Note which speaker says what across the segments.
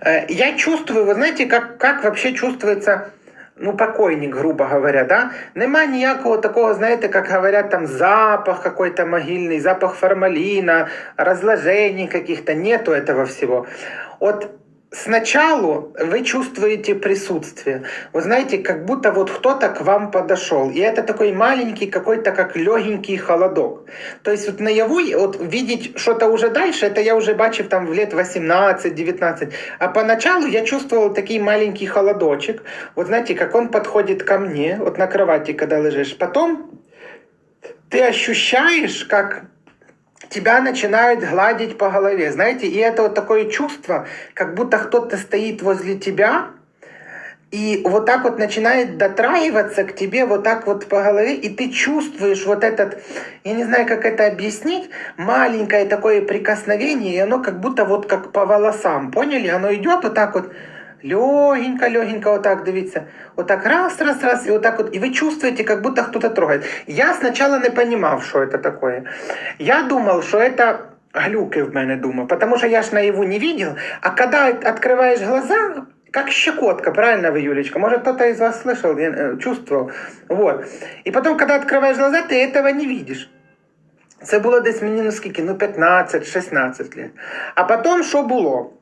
Speaker 1: Э, Я чувствую, вы знаете, как, как вообще чувствуется ну, покойник, грубо говоря, да? Нема ніякого такого, знаєте, как говорят, там запах какой-то могильный, запах формалина, разложений каких-то, нету этого всего. Вот сначала вы чувствуете присутствие. Вы знаете, как будто вот кто-то к вам подошел. И это такой маленький какой-то как легенький холодок. То есть вот наяву вот видеть что-то уже дальше, это я уже бачив там в лет 18-19. А поначалу я чувствовал такой маленький холодочек. Вот знаете, как он подходит ко мне, вот на кровати, когда лежишь. Потом ты ощущаешь, как тебя начинают гладить по голове, знаете, и это вот такое чувство, как будто кто-то стоит возле тебя, и вот так вот начинает дотраиваться к тебе вот так вот по голове, и ты чувствуешь вот этот, я не знаю, как это объяснить, маленькое такое прикосновение, и оно как будто вот как по волосам, поняли? Оно идет вот так вот, легенько, легенько вот так, дивіться, вот так раз, раз, раз, и вот так вот, и вы чувствуете, как будто кто-то трогает. Я сначала не понимал, что это такое. Я думал, что это глюки в мене думаю, потому что я ж наяву не видел, а когда открываешь глаза, как щекотка, правильно вы, Юлечка? Может, кто-то из вас слышал, я, э, чувствовал. Вот. И потом, когда открываешь глаза, ты этого не видишь. Це було десь мені ну скільки, ну 15-16 лет. А потім що було?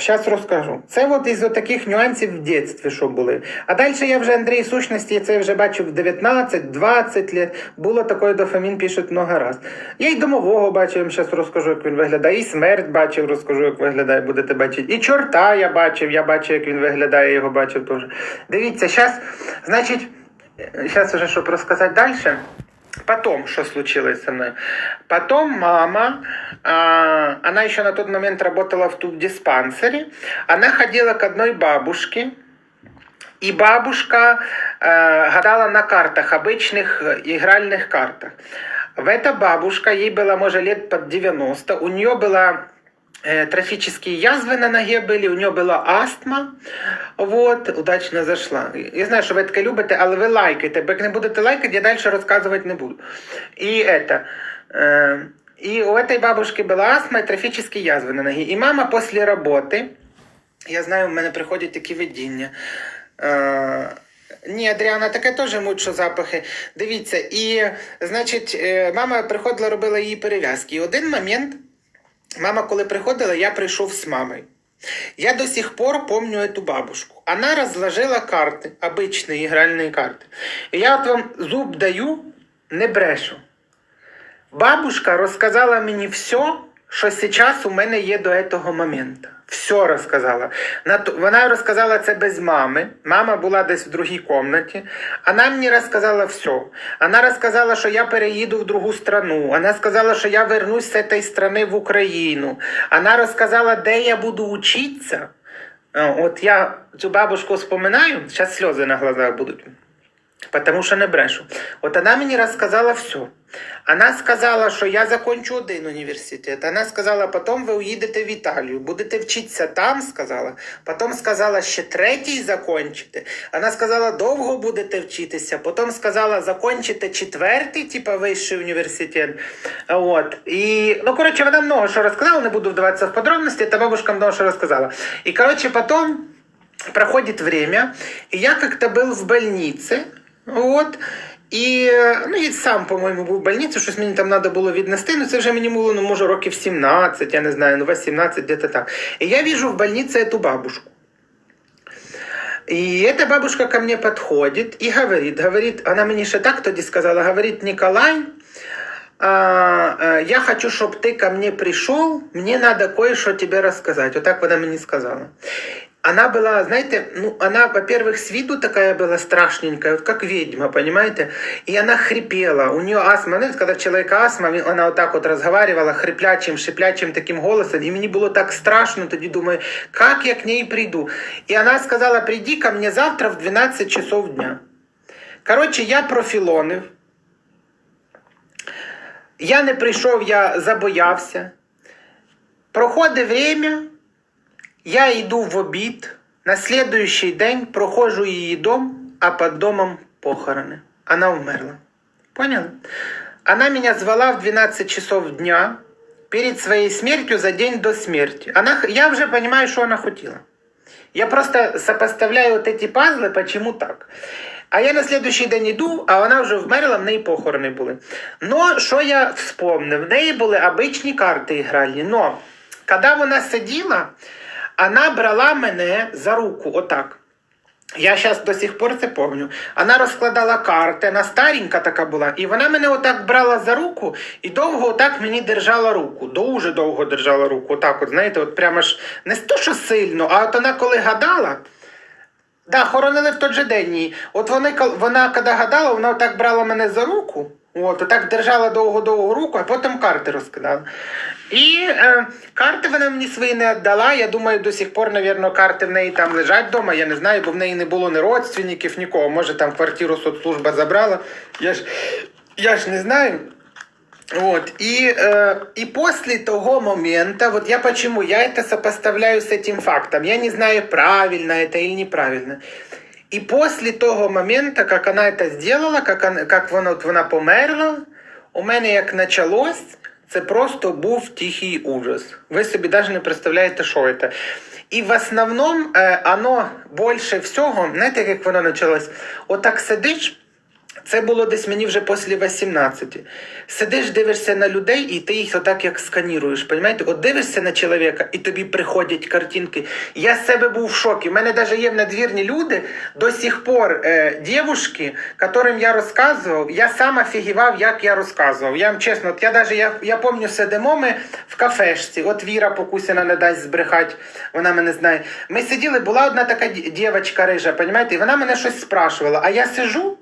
Speaker 1: Зараз розкажу. Це от із таких нюансів в дитинстві, що були. А далі я вже Андрій сущності, це вже бачив в 19-20 лет. Було таке дофамін пишуть много раз. Я й домового бачив, я зараз розкажу, як він виглядає. І смерть бачив, розкажу, як виглядає, будете бачити. І чорта я бачив, я бачив, як він виглядає, його бачив теж. Дивіться, зараз, значить, зараз вже щоб розказати далі. Потом, что случилось со мной? Потом мама, а, она еще на тот момент работала в тубдиспансере, она ходила к одной бабушке, и бабушка э, гадала на картах, обычных э, игральных картах. В эта бабушка, ей было, может, лет под 90, у нее была э, трофические язвы на ноге были, у нее была астма. Вот, удачно зайшла. Я знаю, що ви таке любите, але ви лайкайте. Бо як не будете лайкати, я далі розказувати не буду. І это. Э, и у этой бабушки была астма и трофические язвы на ноге. И мама после работы, я знаю, в мене приходять такі видіння. Е, ні, Адріана, таке теж муть, що запахи. Дивіться, і, значить, е, мама приходила, робила її перев'язки. І один момент, мама, коли приходила, я прийшов з мамою. Я до сих пор помню эту бабушку. Она разложила карты, обычные игральные карты. И я от вам зуб даю, не брешу. Бабушка розказала мені все, що зараз у мене є до цього моменту. Все розказала. На Вона розказала це без мами. Мама була десь в другій кімнаті. Вона мені розказала все. Вона розказала, що я переїду в другу страну. Вона сказала, що я вернусь з цієї страни в Україну. Вона розказала, де я буду учитися. Е, От я цю бабушку вспоминаю, зараз сльози на глазах будуть. Потому що не брешу. От вона мені розказала все. Вона сказала, що я закончу один університет. Вона сказала, потім ви уїдете в Італію, будете вчитися там, сказала. Потім сказала, ще третій закончите. Вона сказала, довго будете вчитися. Потім сказала, закончите четвертий, типа вищий університет. От. І, ну, коротше, вона много що розказала, не буду вдаватися в подробності, та бабушка много що розказала. І, коротше, потім проходит время, и я как-то был в больнице, вот, і ну, я сам, по-моєму, був в больниці, щось мені там треба було віднести, ну це вже мені було, ну, може, років 17, я не знаю, ну 18, где-то так. І я вижу в больнице эту бабушку. И эта бабушка ко мне подходит и говорит, говорит, она мне еще так тоді сказала, говорит, Николай, а, а, я хочу, чтобы ты ко мне пришел, мне надо кое-что тебе рассказать. Вот так она мне сказала. Она была, знаете, ну, она, во-первых, с виду такая была страшненькая, вот как ведьма, понимаете? И она хрипела. У нее астма, знаете, когда у человека астма, она вот так вот разговаривала хриплячим, шиплячим таким голосом, и мне было так страшно, тоді думаю, как я к ней приду? И она сказала, приди ко мне завтра в 12 часов дня. Короче, я профілонив. Я не прийшов, я забоявся. Проходить время, я йду в обід, на следующий день проходжу її дом, а під домом похорони. Она умерла. Поняли? Она меня звала в 12 часов дня перед своей смертью за день до смерти. Она, я вже понимаю, що вона хотіла. Я просто сопоставляю вот эти пазли, почему так. А я на следующий день йду, а вона вже вмерла, в неї похорони були. Но що я вспомнив? В неї були обичні карти ігральні. Но коли вона сиділа, вона брала мене за руку, отак. Я зараз до сих пор це пам'ятаю. Вона розкладала карти, вона старенька така була, і вона мене отак брала за руку і довго отак мені держала руку. Дуже довго держала руку. Отак, от, знаєте, от прямо ж не то, що сильно, а от вона коли гадала. Да, хоронили в той же день. От вони, вона, коли гадала, вона отак брала мене за руку, от, отак держала довго-довго руку, а потім карти розкидала. І е, карти вона мені свої не віддала. Я думаю, до сих пор, мабуть, карти в неї там лежать вдома. Я не знаю, бо в неї не було ні родственників, нікого. Може, там квартиру соцслужба забрала. Я ж, я ж не знаю. Вот. И, э, и после того момента, вот я почему, я это сопоставляю с этим фактом. Я не знаю, правильно это или неправильно. И после того момента, как она это сделала, как, она, как вона, от вона померла, у мене як почалось, це просто був тихий ужас. Ви собі навіть не представляєте, що це. І в основному е, оно більше всього, знаєте, як воно почалось? Отак сидиш, це було десь мені вже після 18. Сидиш, дивишся на людей, і ти їх отак як сканіруєш. Понимаєте? От дивишся на чоловіка, і тобі приходять картинки. Я з себе був в шокі. У мене навіть є надвірні люди до сих пор е, дівушки, яким я розказував, я сам офігівав, як я розказував. Я вам чесно, от я даже я, я пам'ятаю, сидимо ми в кафешці. От Віра Покусіна не дасть збрехати, вона мене знає. Ми сиділи, була одна така дівчинка рижа, понимаєте, і вона мене щось спрашувала. А я сижу.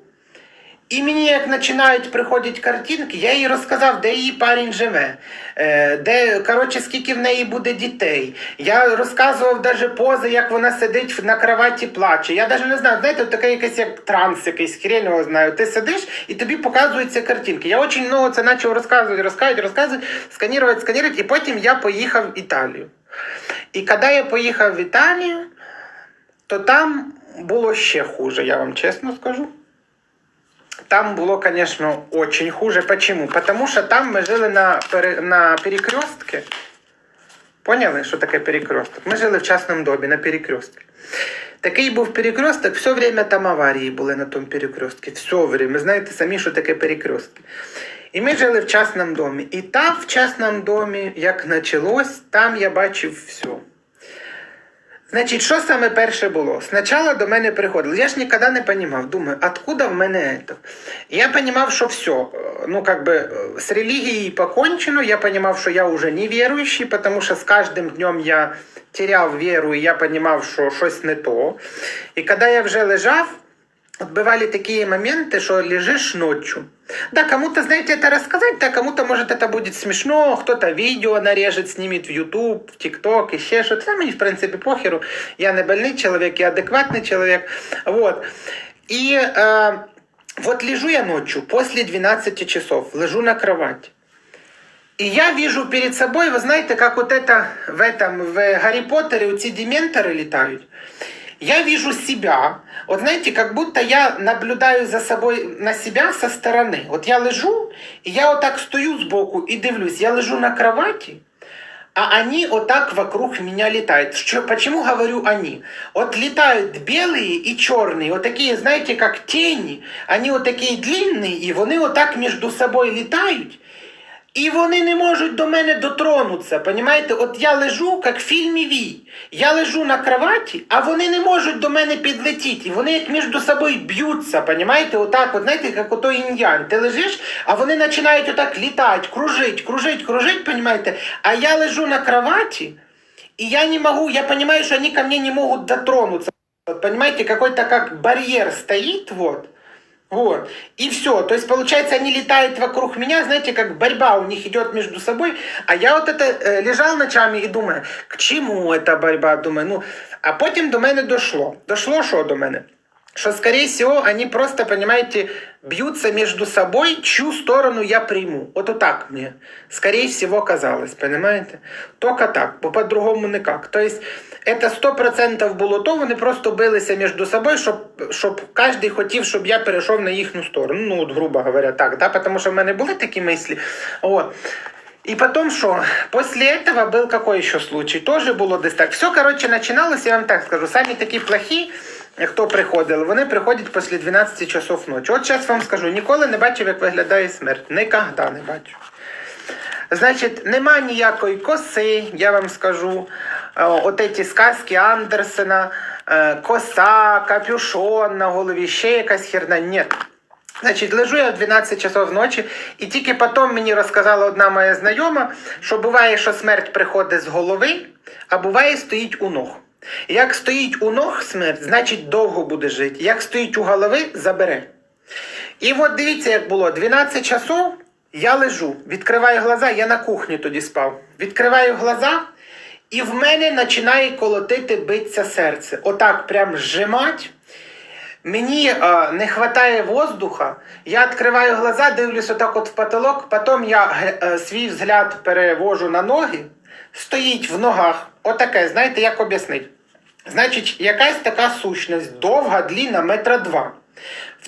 Speaker 1: І мені як починають приходити картинки, я їй розказав, де її парень живе, е, де, коротше, скільки в неї буде дітей. Я розказував навіть пози, як вона сидить на кроваті плаче. Я навіть не знаю, знаєте, таке якийсь як транс, якийсь хрень його знаю. Ти сидиш і тобі показуються картинки. Я дуже много це почав розказувати, розказувати, розказувати, сканувати, сканувати, і потім я поїхав в Італію. І коли я поїхав в Італію, то там було ще хуже, я вам чесно скажу. Там було, конечно, очень хуже. Почему? Потому что там ми жили на, на перекрестке. Поняли, що таке перекресток? Ми жили в частному домі на перекрестке. Такий був перекресток, все время там аварії були на тому перекрестке. Все время. Знаєте самі, що таке перекрестки. І ми жили в частному домі. І там, в частному домі, як почалось, там я бачив все. Значить, що саме перше було? Спочатку до мене приходили. Я ж ніколи не розумів, думаю, откуда в мене це? Я розумів, що все, э, ну, как бы, э, з релігією покончено, я розумів, що я вже не віруючий, тому що з кожним днем я теряв віру, і я розумів, що щось не то. І коли я вже лежав, Вот бывали такие моменты, что лежишь ночью. Да, кому-то, знаете, это рассказать, да, кому-то, может, это будет смешно, кто-то видео нарежет, снимет в YouTube, в TikTok, еще что-то. Да, мені, в принципе, похеру. Я не больный человек, я адекватный человек. Вот. И э, вот лежу я ночью, после 12 часов, лежу на кровати. И я вижу перед собой, вы знаете, как вот это в этом, в Гарри Поттере у ці дементоры летают. Я вижу себя, вот знаете, как будто я наблюдаю за собой на себя со стороны. Вот я лежу, и я вот так стою сбоку и дивлюсь. Я лежу на кровати, а они вот так вокруг меня летают. Что, почему говорю они? Вот летают белые и черные, вот такие, знаете, как тени. Они вот такие длинные, и вони вот так между собой летают. і вони не можуть до мене дотронутися. Понімаєте? От я лежу, як в фільмі Вій. Я лежу на кроваті, а вони не можуть до мене підлетіти. І вони як між собою б'ються, понімаєте? Отак, от, знаєте, як ото інь-янь. Ти лежиш, а вони починають отак літати, кружить, кружить, кружить, понімаєте? А я лежу на кроваті, і я не можу, я розумію, що вони ко мне не можуть дотронутися. Понимаете, какой-то как барьер стоит, вот. Вот. И все. То есть, получается, они летают вокруг меня, знаете, как борьба у них идет между собой. А я вот это э, лежал ночами и думаю, к чему эта борьба? Думаю, ну, а потім до мене дошло. Дошло що до мене? Что, скорее всего, они просто, понимаете, бьются между собой, чью сторону я приму. Вот вот так мне, скорее всего, казалось, понимаете? Только так, бо по-другому никак. То есть, это 100% було то, вони просто билися між собою, щоб, щоб кожен хотів, щоб я перейшов на їхню сторону. Ну, от, грубо говоря, так, да? тому що в мене були такі мислі. От. И потом что? После этого был какой еще случай? Тоже було десь так. Все, короче, начиналось, я вам так скажу, самі такі плохі, хто приходили, вони приходять після 12 часов ночі. От зараз вам скажу, ніколи не бачив, як виглядає смерть. Ніколи не бачив. Значить, нема ніякої коси, я вам скажу. Е, От ці сказки Андерсена, е, коса, капюшон на голові, ще якась херня. Ні. Значить, лежу я в 12 часов ночі, і тільки потім мені розказала одна моя знайома, що буває, що смерть приходить з голови, а буває стоїть у ног. Як стоїть у ног смерть, значить довго буде жити. Як стоїть у голови, забере. І от дивіться, як було: 12 часов я лежу, відкриваю глаза, я на кухні тоді спав. Відкриваю глаза, і в мене починає колотити битися серце. Отак прям зжимать. Мені е, не вистачає воздуха, я відкриваю глаза, дивлюсь отак от в потолок, потім я г- е, свій взгляд перевожу на ноги, стоїть в ногах. Отаке, знаєте, як об'яснити? Значить, якась така сущність, довга, длінна, метра два.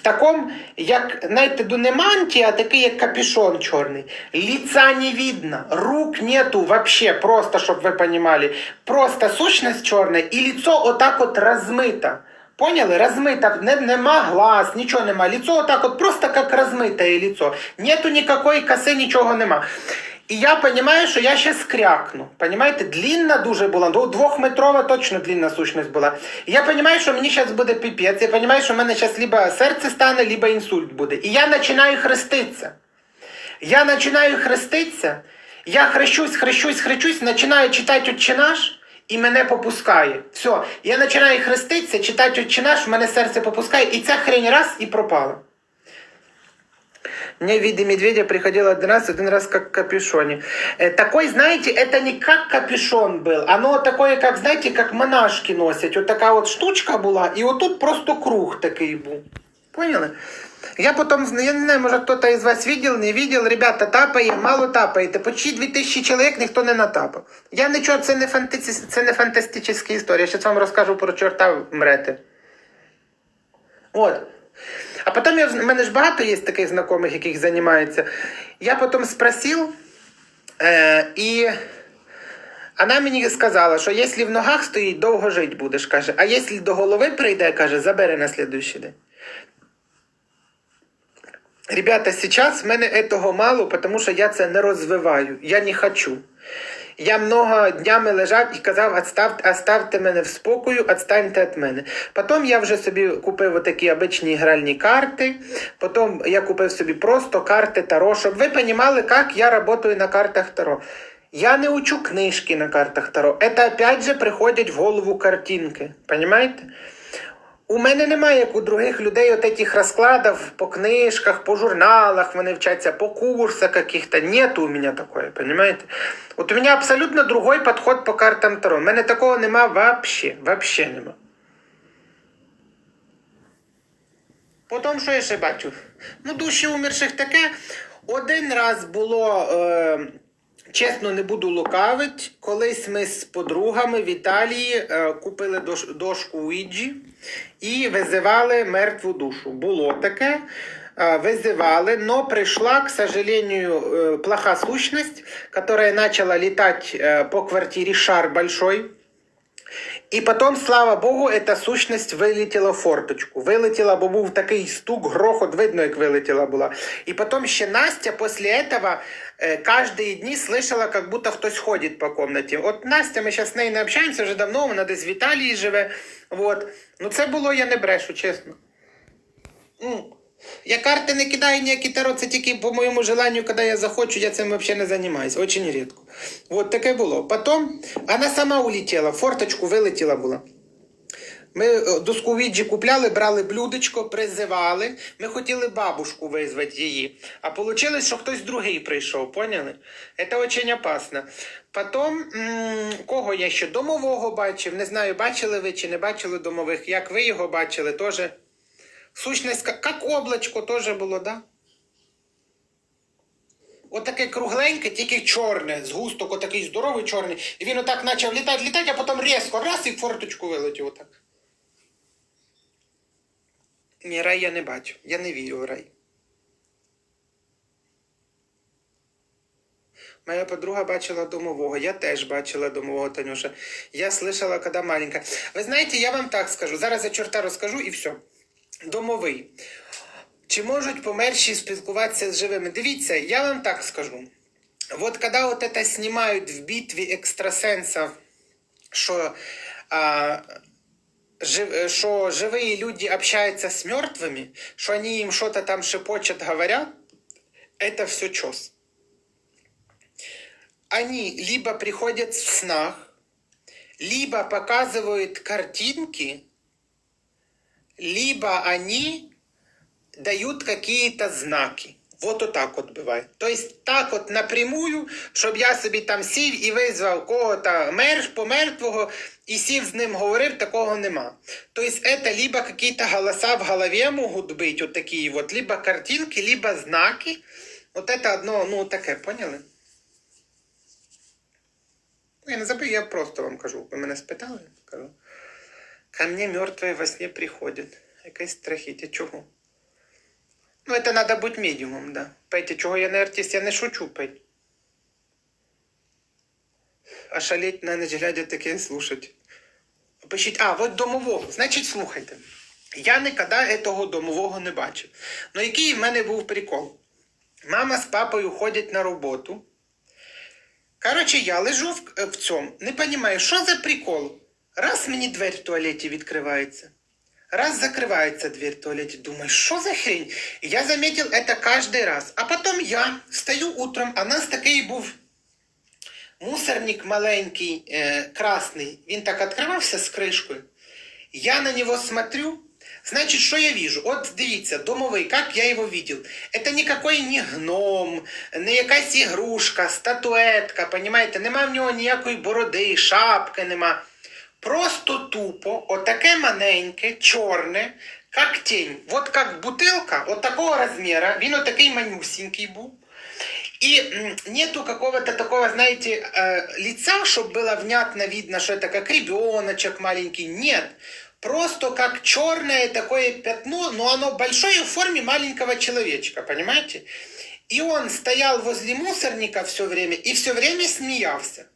Speaker 1: В такому, як, знаєте, ну не мантія, а такий, як капюшон чорний. Лица не видно, рук нету вообще, просто, щоб ви понимали. Просто сущность черная, і лицо отак от розмито. Поняли? Размыто, не, нема глаз, нічого нема. Лицо отак от просто як розмите лицо. Нету никакої коси, нічого нема. І я розумію, що я ще скрякну. Понимаєте, длінна дуже була, ну, двохметрова точно длінна сущність була. І я розумію, що мені зараз буде піпець. Я розумію, що в мене зараз либо серце стане, либо інсульт буде. І я починаю хреститися. Я починаю хреститися, я хрещусь, хрещусь, хрещусь, починаю читати «Отче наш», і мене попускає. Все, я починаю хреститися, читати «Отче наш», в мене серце попускає, і ця хрень раз і пропала. Мне в виде медведя приходило один раз, один раз как в капюшоне. Э, такой, знаете, это не как капюшон был, оно такое, как, знаете, как монашки носят. Вот такая вот штучка была, и вот тут просто круг такий був. Поняли? Я потом, я не знаю, может кто-то из вас видел, не видел, ребята, тапає, мало тапаєте, почти 2000 чоловік ніхто не натапав. Я нічого, це не, фантасті... це не фантастична історія, я зараз вам розкажу про чорта мрете. От. А потім я, в мене ж багато є таких знайомих, яких займаються. Я потім спросив, е, і вона мені сказала, що якщо в ногах стоїть, довго жити будеш, каже, а якщо до голови прийде, каже, забере на слідуючий день. Ребята, сейчас в мене этого мало, потому що я це не розвиваю. Я не хочу. Я много днями лежав і казав, «Отставте- оставте мене в спокою, відстаньте від мене. Потім я вже собі купив отакі обичні гральні карти. Потім я купив собі просто карти Таро, щоб ви розуміли, як я працюю на картах Таро. Я не учу книжки на картах Таро. Это опять же приходять в голову картинки. Понимаете? У мене немає, як у других людей, от этих розкладів по книжках, по журналах, вони вчаться по курсах каких-то. Нету у мене такое, понимаете? От у мене абсолютно другой підход по картам Таро. У мене такого нема вообще, вообще нема. Потім, що я ще бачу? Ну, душі умерших таке. Один раз було, е, чесно, не буду лукавить. Колись ми з подругами в Італії е, купили дош- дошку Уіджі і визивали мертву душу. Було таке. е, Вызывали, но пришла, к сожалению, э, плоха сущность, которая начала летать э, по квартире шар большой, і потім, слава Богу, эта сущность вилетіла в форточку. Вилетіла, бо був такий стук, грохот, видно, як вилетіла була. І потім ще Настя після этого е, кожні дні слышала, як будто хтось ходить по комнаті. От Настя, ми зараз з нею не общаємося вже давно, вона десь в Італії живе. Вот. Ну це було, я не брешу, чесно. Ну, я карти не кидаю ніякі таро, це тільки по моєму желанню, коли я захочу, я цим взагалі не займаюся. Очень рідко. Вот таке було. Потім вона сама улетіла, форточку вилетіла була. Ми е, доску віджі купляли, брали блюдечко, призивали. Ми хотіли бабушку визвати її. А вийшло, що хтось другий прийшов, поняли? Це дуже опасно. Потім, кого я ще? Домового бачив. Не знаю, бачили ви чи не бачили домових. Як ви його бачили, теж. Сущність, як облачко, теж було, так? Да? Отаке кругленьке, тільки чорне, згусток, отакий здоровий чорний. І він отак почав літати, літати, а потім різко раз і форточку вилетів отак. Ні, рай я не бачу. Я не вірю в рай. У Моя подруга бачила домового, я теж бачила домового Танюша. Я слышала, коли маленька. Ви знаєте, я вам так скажу. Зараз я чорта розкажу і все. Домовий. Чи можуть померші спілкуватися з живими? Дивіться, я вам так скажу. Вот когда вот это снимают в битве экстрасенсов, что, а, э, что живые люди общаются с мертвыми, что они им что-то там шепочут, говорят, это все чес. Они либо приходят в снах, либо показывают картинки, либо они дают какие-то знаки. Вот отак от буває. Тобто так от напрямую, щоб я собі там сів і визвав кого-то мер, помертвого і сів з ним говорив, такого нема. Тобто це либо какие-то голоса в голові можуть бути, от от, либо картинки, либо знаки. От це одно, ну таке, поняли? Я не забив, я просто вам кажу. Ви мене спитали? Кажу. Ко мне мертвые во сне приходят. Якесь страхіття. Чого? Ну, это надо быть медиумом, да. Пейте, чого я не артист, я не шучу, петь. А шалеть на ніч глядя таке слушать. Пишіть, а, от домового. Значить, слухайте. Я ніколи того домового не бачив. Ну, який в мене був прикол? Мама з папою ходять на роботу. Коротше, я лежу в, в цьому, не розумію, що за прикол? Раз мені двері в туалеті відкривається. Раз закрывается дверь в туалете, думаю, что за хрень? И я заметил это каждый раз. А потом я стою утром, а у нас такий був мусорник маленький, е, красний. Він так відкривався з кришкою. Я на него смотрю, значит, что я вижу? Вот дивіться, домовий, как я его видел. Это никакой не гном, не якась ігрушка, статуетка, понимаете? Нема в нього ніякої бороди, шапки нема. Просто тупо, отаке маленьке, чорне, как тень. Вот как бутылка, вот такого размера, він отакий манюсенький був. И нету какого-то такого, знаете, э, лица, чтобы было внятно видно, что это как ребеночек маленький. Нет. Просто как черное такое пятно, но оно большое в форме маленького человечка, понимаете? И он стоял возле мусорника все время и все время смеялся.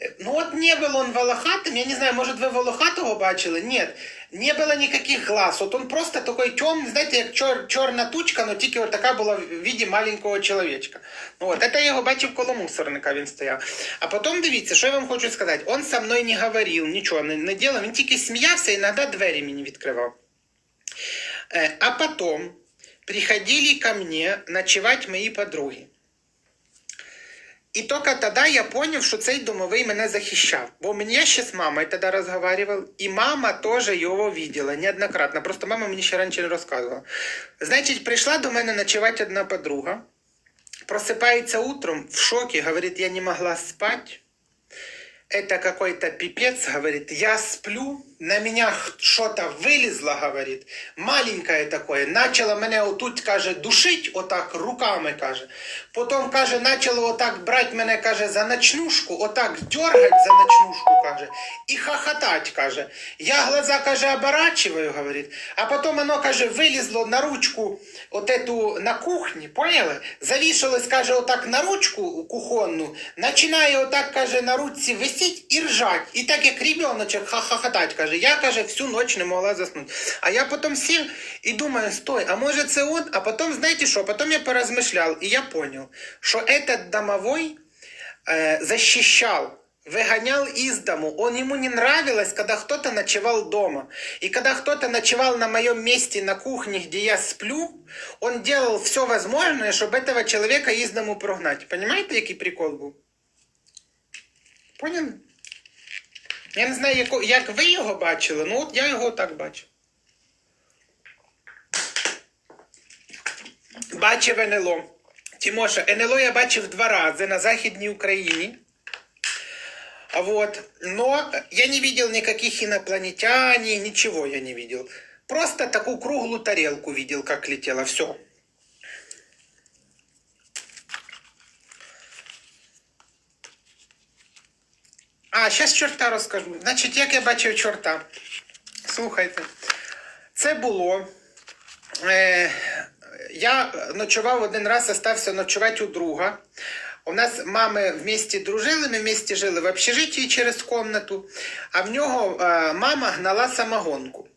Speaker 1: Э, Ну от не был он волохатым, я не знаю, может вы волохатого бачили? Нет, не было никаких глаз. Вот он просто такой темный, знаете, як чор, чорна тучка, но тільки от така була в виді маленького чоловічка. Ну от, это я його бачив коло мусорника, він стояв. А потім дивіться, що я вам хочу сказати. Он со мною не говорив, нічого не, не делав, він тільки сміявся, іноді двері мені відкривав. Э, А потом приходили ко мне ночевать мои подруги. І тільки тоді я поняв, що цей домовий мене захищав. Бо мені ще з мамою тоді розговаривав, і мама теж його видела неоднократно. Просто мама мені ще раніше не розказувала. Значить, прийшла до мене ночувати одна подруга, просипається утром в шокі, говорить, я не могла спати. Это какой-то пипец, говорит, я сплю, на меня х- что-то вылезло, говорит, маленькое такое, начало мене отут, каже, душить, отак, руками, каже. Потом, каже, начало отак брать мене, каже, за ночнушку, отак дергать за ночнушку, каже, и хохотать, каже. Я глаза, каже, оборачиваю, говорит, а потом оно, каже, вылезло на ручку, вот эту, на кухне, поняли? Завішалось, каже, отак на ручку кухонну, починає отак, каже, на ручці висіть і ржать. І так як ребеночок хохотать, каже, я, каже, всю ніч не могла заснути. А я потім сів і думаю, стой, а може це он? А потім, знаєте що, потім я поразмишляв, і я понял, що этот домовой э, защищал, выгонял из дому. Он ему не нравилось, когда кто-то ночевал дома. И когда кто-то ночевал на моем месте на кухне, где я сплю, он делал все возможное, чтобы этого человека из дому прогнать. Понимаете, який прикол був? Поняли? Я не знаю, як ви його бачили, ну от я його так бачу. Бачив НЛО. Тимоша, НЛО я бачив два рази на Західній Україні. Вот. Но я не видел никаких инопланетяне, ничего я не видел. Просто такую круглую тарелку видел, как летела. Все. А, зараз чорта розкажу. Значить, як я бачив чорта. Слухайте, це було. Е, я ночував один раз, остався ночувати у друга. У нас мами вместе дружили, ми вместе жили в общежитті через комнату, а в нього е, мама гнала самогонку.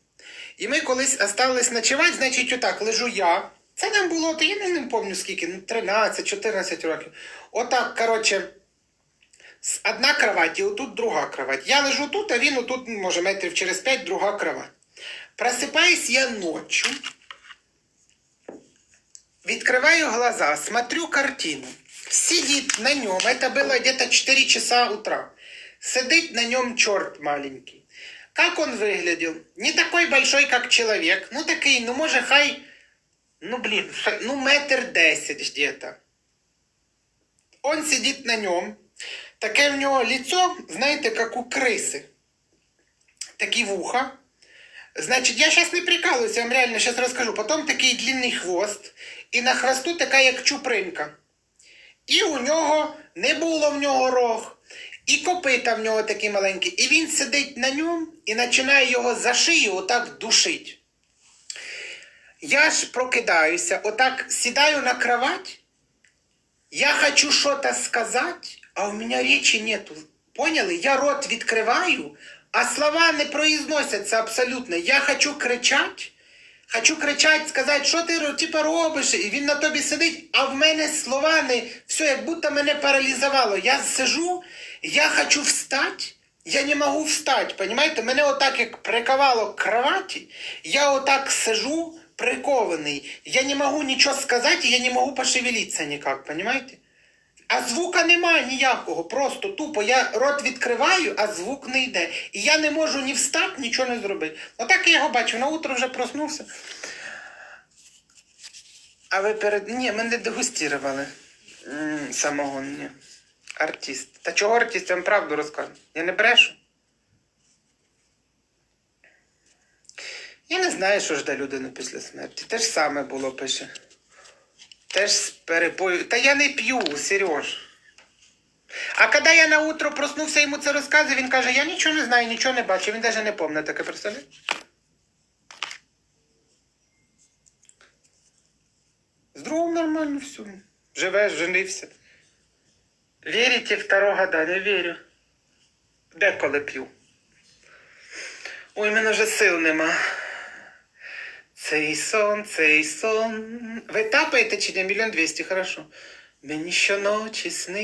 Speaker 1: І ми колись остались ночувати, значить, отак лежу я. Це нам було, то я не, пам'ятаю скільки, ну 13-14 років. Отак, коротше, одна кровать і отут друга кровать. Я лежу тут, а він отут, ну, може, метрів через п'ять, друга кровать. Просыпаюсь я ночью, Відкриваю глаза, смотрю картину. Сидит на нем, это было где-то 4 часа утра. Сидит на нем черт маленький. Как он выглядел? Не такой большой, как человек. Ну, такой, ну, може, хай, ну, блин, ша- ну, метр десять где-то. Он сидит на нем. Таке в нього лицо, знаєте, как у криси. Такі вуха. Значить, я зараз не прикалуюся, я вам реально зараз розкажу. Потім такий длинний хвост, і на хвосту така, як чупринка. І у нього не було в нього рог, і копита в нього такі маленькі. І він сидить на ньому і починає його за шию отак душить. Я ж прокидаюся, отак сідаю на кровать. Я хочу что-то сказать, а у меня речи нету. Поняли? Я рот відкриваю, а слова не произносяться абсолютно. Я хочу кричать, хочу кричать, сказати, що ти типа, робиш, і він на тобі сидить, а в мене слова не все, як будто мене паралізувало. Я сижу, я хочу встати, я не можу встати, понимаете? Мене отак як приковало к кроваті, я отак сижу, прикований. Я не можу нічого сказати, я не можу пошевелитися ніяк, понимаете? А звука немає ніякого, просто тупо я рот відкриваю, а звук не йде. І я не можу ні встати, нічого не зробити. Отак я його бачу, на утро вже проснувся. А ви перед. Ні, ми не дегустували М, ні. Артист. Та чого артист? Я вам правду розкажу. Я не брешу. Я не знаю, що жде людину після смерті. Те ж саме було, пише. Теж з перепою. Та я не п'ю, Сереж. А коли я на утро проснувся, йому це розказую, він каже, я нічого не знаю, нічого не бачу. Він навіть не пам'ятає таке представляєш? З другом нормально все. Живеш, женився. Вірите второго года? Не вірю. Деколи п'ю. Ой, мене вже сил нема. Цей сон, цей сон. Ви тапаєте чи не? Мільйон двісті, хорошо. Мені щоночі сниться.